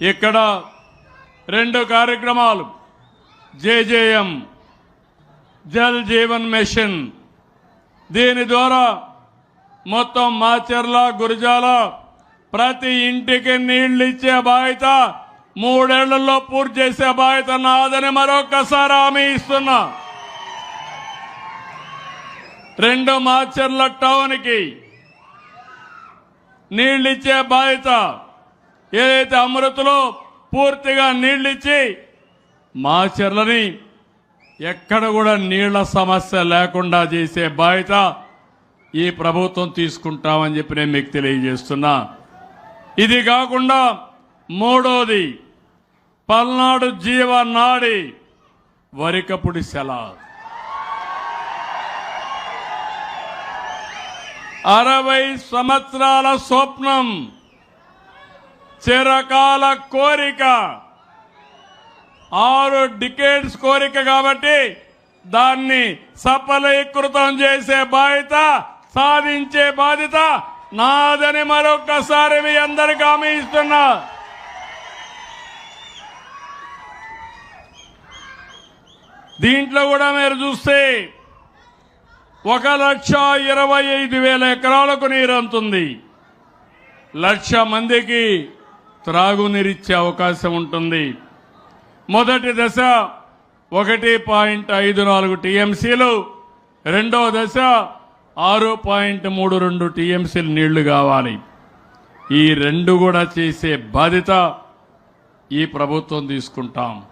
ఇక్కడ రెండు కార్యక్రమాలు. JJM Jal Jeevan mission. దీని ద్వారా మొత్తం మాచర్ల గురిజాల ప్రతి ఇంటికి నీళ్ళు ఇచ్చే బాధ్యత మూడేళ్ళలో పూర్తి చేసే బాధ్యత నాదని మరొకసారి హామీ ఇస్తున్నా. రెండు మాచర్ల టౌన్కి నీళ్ళిచ్చే బాధ్యత ఏదైతే అమృతలో పూర్తిగా నీళ్ళిచ్చి మాచర్లని ఎక్కడ కూడా నీళ్ళ సమస్య లేకుండా చేసే బాధ్యత ఈ ప్రభుత్వం తీసుకుంటామని చెప్పి నేను మీకు తెలియజేస్తున్నా. ఇది కాకుండా మూడోది పల్నాడు జీవనాడి వరికపుడి సెల. అరవై సంవత్సరాల స్వప్నం చిరకాల కోరిక. ఆరు డికేట్స్ కోరిక కాబట్టి దాన్ని సఫలీకృతం చేసే బాధ్యత సాధించే బాధ్యత నాదని మరొక్కసారి మీ అందరికి హామీ ఇస్తున్నా. దీంట్లో కూడా మీరు చూస్తే ఒక లక్ష ఇరవై ఐదు వేల ఎకరాలకు నీరు అందుతుంది లక్ష మందికి త్రాగునీరిచ్చే అవకాశం ఉంటుంది. మొదటి దశ ఒకటి పాయింట్ ఐదు నాలుగు టీఎంసీలు రెండో దశ ఆరు పాయింట్ మూడు రెండు టీఎంసీలు నీళ్ళు కావాలి. ఈ రెండు కూడా చేసే బాధ్యత ఈ ప్రభుత్వం తీసుకుంటాం.